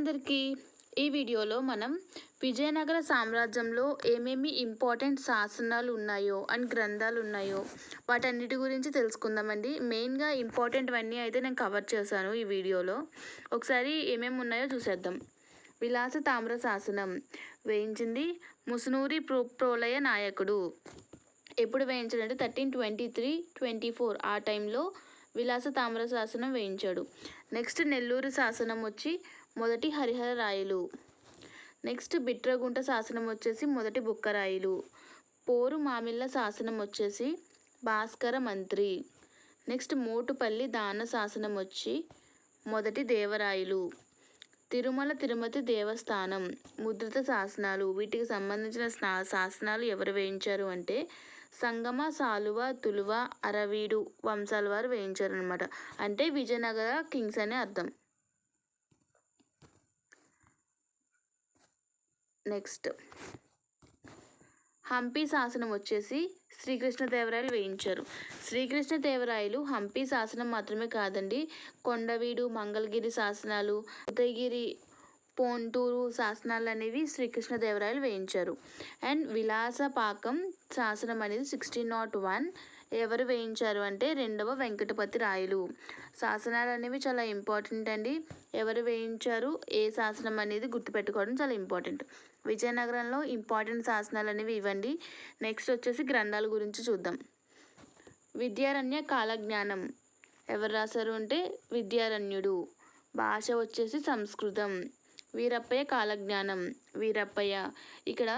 అందరికీ ఈ వీడియోలో మనం విజయనగర సామ్రాజ్యంలో ఏమేమి ఇంపార్టెంట్ శాసనాలు ఉన్నాయో అండ్ గ్రంథాలు ఉన్నాయో వాటన్నిటి గురించి తెలుసుకుందామండి. మెయిన్గా ఇంపార్టెంట్ అన్నీ అయితే నేను కవర్ చేశాను ఈ వీడియోలో. ఒకసారి ఏమేమి ఉన్నాయో చూసేద్దాం. విలాస తామ్ర శాసనం. వేయించింది ముసునూరి ప్రో ప్రోలయ నాయకుడు. ఎప్పుడు వేయించాడంటే thirteen twenty three twenty four ఆ టైంలో విలాస తామ్ర శాసనం వేయించాడు. నెక్స్ట్ నెల్లూరు శాసనం వచ్చి మొదటి హరిహర రాయలు. నెక్స్ట్ బిట్రగుంట శాసనం వచ్చేసి మొదటి బుక్కరాయిలు పోరు మామిళ్ళ శాసనం వచ్చేసి భాస్కర మంత్రి. నెక్స్ట్ మోటుపల్లి దాన శాసనం వచ్చి మొదటి దేవరాయలు. తిరుమల తిరుమతి దేవస్థానం ముద్రిత శాసనాలు వీటికి సంబంధించిన స్నా శాసనాలు ఎవరు వేయించారు అంటే సంగమ సాలువ తులువ అరవీడు వంశాల వారు వేయించారు అనమాట అంటే విజయనగర కింగ్స్ అనే అర్థం. నెక్స్ట్. హంపి శాసనం వచ్చేసి శ్రీకృష్ణదేవరాయలు వేయించారు. శ్రీకృష్ణదేవరాయలు హంపి శాసనం మాత్రమే కాదండి. కొండవీడు మంగళగిరి శాసనాలు ఉదయగిరి పోంటూరు శాసనాలు అనేవి శ్రీకృష్ణదేవరాయలు వేయించారు. అండ్ విలాసపాకం శాసనం అనేది సిక్స్టీన్ నాట్ వన్ ఎవరు వేయించారు అంటే రెండవ వెంకటపతి రాయలు. శాసనాలు అనేవి చాలా ఇంపార్టెంట్ అండి. ఎవరు వేయించారు ఏ శాసనం అనేది గుర్తుపెట్టుకోవడం చాలా ఇంపార్టెంట్. విజయనగరంలో ఇంపార్టెంట్ శాసనాలు అనేవి ఇవ్వండి. నెక్స్ట్ వచ్చేసి గ్రంథాల గురించి చూద్దాం. విద్యారణ్య కాలజ్ఞానం. ఎవరు రాశారు అంటే విద్యారణ్యుడు. భాష వచ్చేసి సంస్కృతం. వీరప్పయ్య కాలజ్ఞానం. వీరప్పయ్య. ఇక్కడ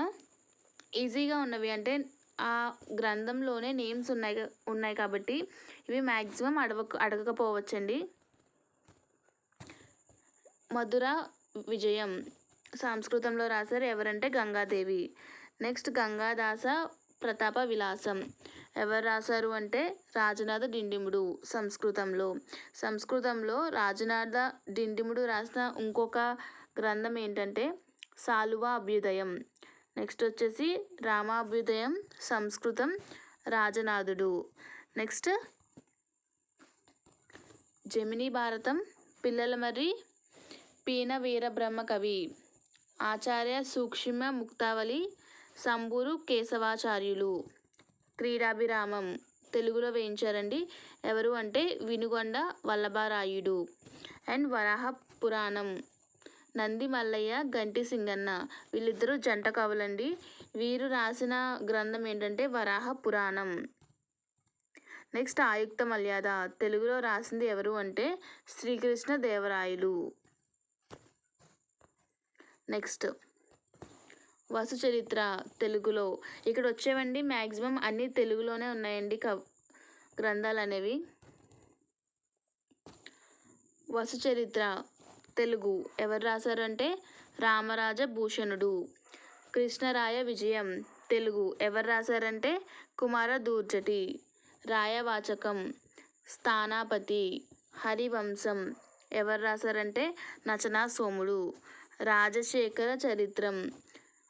ఈజీగా ఉన్నవి అంటే ఆ గ్రంథంలోనే నేమ్స్ ఉన్నాయి ఉన్నాయి కాబట్టి ఇవి మ్యాక్సిమం అడగ అడగకపోవచ్చండి. మధుర విజయం. సంస్కృతంలో రాశారు ఎవరంటే గంగాదేవి. నెక్స్ట్ గంగాదాస ప్రతాప విలాసం. ఎవరు రాశారు అంటే రాజనాథ డిండిముడు సంస్కృతంలో. సంస్కృతంలో రాజనాథ డిండిముడు రాసిన ఇంకొక గ్రంథం ఏంటంటే సాలువ అభ్యుదయం. నెక్స్ట్ వచ్చేసి రామాభ్యుదయం సంస్కృతం రాజనాథుడు నెక్స్ట్ జమినీ భారతం పిల్లల మరి పీన వీరబ్రహ్మ కవి. ఆచార్య సూక్ష్మ ముక్తావళి సంబూరు కేశవాచార్యులు. క్రీడాభిరామం తెలుగులో వేయించారండి. ఎవరు అంటే వినుగొండ వల్లభారాయుడు. అండ్ వరాహ పురాణం నంది మల్లయ్య గంటి సింగన్న. వీళ్ళిద్దరూ జంట కవులండి. వీరు రాసిన గ్రంథం ఏంటంటే వరాహ పురాణం. నెక్స్ట్ ఆయుక్త మర్యాద. తెలుగులో రాసింది ఎవరు అంటే శ్రీకృష్ణ దేవరాయలు నెక్స్ట్ వసు చరిత్ర తెలుగులో. ఇక్కడ వచ్చేవండి మ్యాక్సిమం అన్నీ తెలుగులోనే ఉన్నాయండి కవ్ గ్రంథాలు అనేవి వసు చరిత్ర తెలుగు ఎవరు రాశారంటే రామరాజ భూషణుడు కృష్ణరాయ విజయం. తెలుగు ఎవరు రాశారంటే కుమార దూర్జటి రాయవాచకం. స్థానాపతి. హరివంశం. ఎవరు రాశారంటే నచనా సోముడు రాజశేఖర చరిత్రం.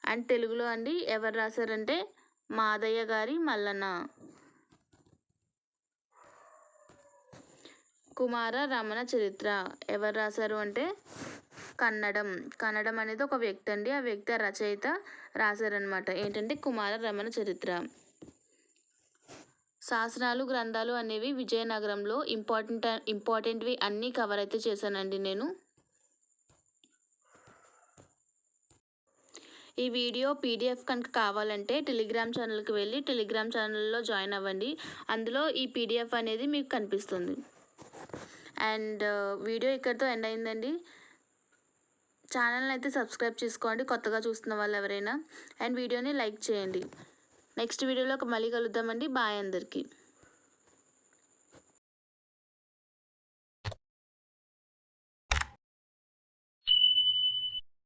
అండ్ తెలుగులో అండి ఎవరు రాశారంటే మాదయ్య గారి మల్లన్న. కుమార రమణ చరిత్ర. ఎవరు రాశారు అంటే? కన్నడం. కన్నడం అనేది ఒక వ్యక్తి అండి. ఆ వ్యక్తి రచయిత రాశారనమాట ఏంటంటే కుమార రమణ చరిత్ర. శాసనాలు గ్రంథాలు అనేవి విజయనగరంలో ఇంపార్టెంట్ ఇంపార్టెంట్వి అన్నీ కవర్ అయితే చేశానండి నేను. ఈ వీడియో పీడిఎఫ్ కనుక కావాలంటే టెలిగ్రామ్ ఛానల్కి వెళ్ళి టెలిగ్రామ్ ఛానల్లో జాయిన్ అవ్వండి. అందులో ఈ పీడిఎఫ్ అనేది మీకు కనిపిస్తుంది. అండ్ వీడియో ఇక్కడితో ఎండ్ అయిందండి. ఛానల్ని అయితే సబ్స్క్రైబ్ చేసుకోండి కొత్తగా చూస్తున్న వాళ్ళు ఎవరైనా అండ్ వీడియోని లైక్ చేయండి. నెక్స్ట్ వీడియోలో మళ్ళీ కలుద్దామండి. బాయ్ అందరికీ.